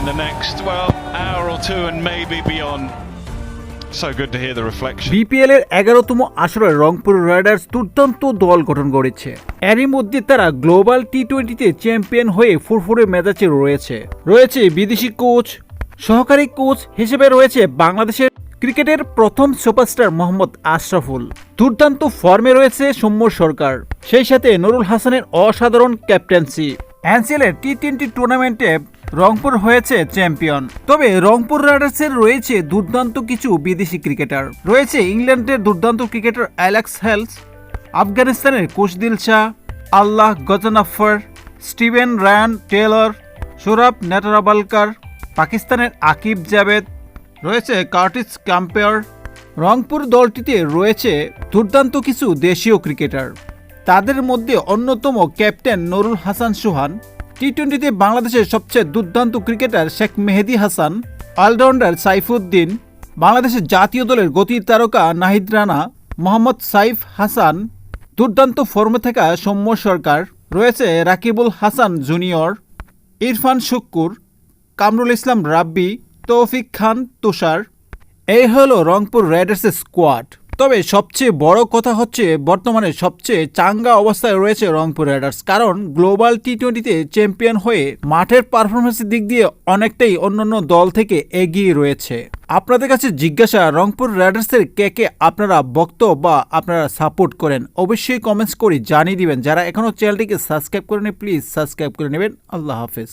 in the next, well, hour or two and maybe beyond. BPL এর এগারোতম আসরে Rangpur Riders দুর্দান্ত দল গঠন করেছে। এরই মধ্যে তারা গ্লোবাল টি টোয়েন্টিতে চ্যাম্পিয়ন হয়ে ফুরফুরে মেজাজে রয়েছে। রয়েছে বিদেশি কোচ সহকারী কোচ হিসেবে রয়েছে বাংলাদেশের ক্রিকেটের প্রথম সুপারস্টার মোহাম্মদ আশরাফুল। দুর্দান্ত ফর্মে রয়েছে সৌম্য সরকার। সেই সাথে নুরুল হাসানের অসাধারণ ক্যাপ্টেন্সি। এনসিএল এর টি টোয়েন্টি টুর্নামেন্টে রংপুর হয়েছে চ্যাম্পিয়ন। তবে রংপুর রাইডার্সের রয়েছে দুর্দান্ত কিছু বিদেশি ক্রিকেটার। রয়েছে ইংল্যান্ডের দুর্দান্ত ক্রিকেটার অ্যালেক্স হেলস, আফগানিস্তানের Khushdil Shah, Allah Ghazanfar, Steven Ryan Taylor, Saurabh Netravalkar, পাকিস্তানের আকিব জাভেদ, রয়েছে কার্টিস ক্যাম্পেয়ার। রংপুর দলটিতে রয়েছে দুর্দান্ত কিছু দেশীয় ক্রিকেটার। তাদের মধ্যে অন্যতম ক্যাপ্টেন নুরুল হাসান সুহান টি টোয়েন্টিতে বাংলাদেশের সবচেয়ে দুর্দান্ত ক্রিকেটার শেখ মেহেদি হাসান, অলরাউন্ডার সাইফুদ্দিন, বাংলাদেশের জাতীয় দলের গতির তারকা নাহিদ রানা, মোহাম্মদ সাইফ হাসান, দুর্দান্ত ফর্মে থাকা সৌম্য সরকার, রয়েছে রাকিবুল হাসান জুনিয়র, ইরফান শুক্কুর, কামরুল ইসলাম রাব্বি, তৌফিক খান তুষার। এই হলো রংপুর রাইডার্সের স্কোয়াড। তবে সবচেয়ে বড় কথা হচ্ছে বর্তমানে সবচেয়ে চাঙ্গা অবস্থায় রয়েছে রংপুর রাইডার্স। কারণ গ্লোবাল টি টোয়েন্টিতে চ্যাম্পিয়ন হয়ে মাঠের পারফরমেন্সের দিক দিয়ে অনেকটাই অন্যান্য দল থেকে এগিয়ে রয়েছে। আপনাদের কাছে জিজ্ঞাসা, রংপুর রাইডার্সের কে কে আপনারা বক্ত বা আপনারা সাপোর্ট করেন, অবশ্যই কমেন্টস করে জানিয়ে দিবেন। যারা এখনও চ্যানেলটিকে সাবস্ক্রাইব করেনি প্লিজ সাবস্ক্রাইব করে নেবেন। আল্লাহ হাফেজ।